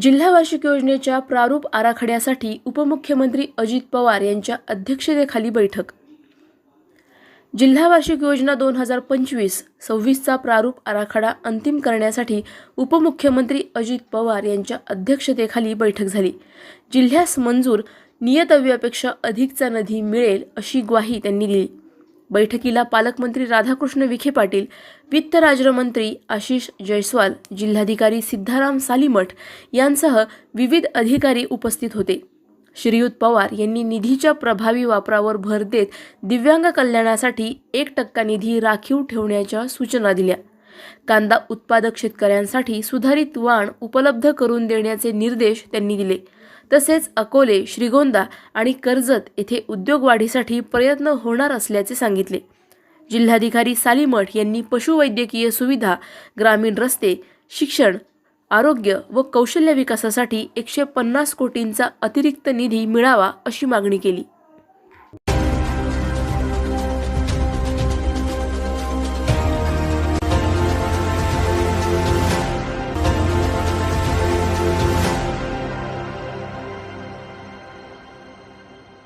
जिल्हा वार्षिक योजनेच्या प्रारूप आराखड्यासाठी उपमुख्यमंत्री अजित पवार यांच्या अध्यक्षतेखाली बैठक. जिल्हा वार्षिक योजना दोन हजार पंचवीस सव्वीसचा प्रारूप आराखडा अंतिम करण्यासाठी उपमुख्यमंत्री अजित पवार यांच्या अध्यक्षतेखाली बैठक झाली. जिल्ह्यास मंजूर नियतव्यापेक्षा अधिकचा निधी मिळेल अशी ग्वाही त्यांनी दिली. बैठकीला पालकमंत्री राधाकृष्ण विखे पाटील वित्त राज्यमंत्री आशिष जयस्वाल जिल्हाधिकारी सिद्धाराम सालीमठ यांसह विविध अधिकारी उपस्थित होते. श्रीयुत पवार यांनी निधीच्या प्रभावी वापरावर भर देत दिव्यांग कल्याणासाठी एक टक्का निधी राखीव ठेवण्याच्या सूचना दिल्या. कांदा उत्पादक शेतकऱ्यांसाठी सुधारित वाण उपलब्ध करून देण्याचे निर्देश त्यांनी दिले. तसेच अकोले श्रीगोंदा आणि कर्जत येथे उद्योग वाढीसाठी प्रयत्न होणार असल्याचे सांगितले. जिल्हाधिकारी सालीमठ यांनी पशुवैद्यकीय सुविधा ग्रामीण रस्ते शिक्षण आरोग्य व कौशल्य विकासासाठी एकशे पन्नास कोटींचा अतिरिक्त निधी मिळावा अशी मागणी केली.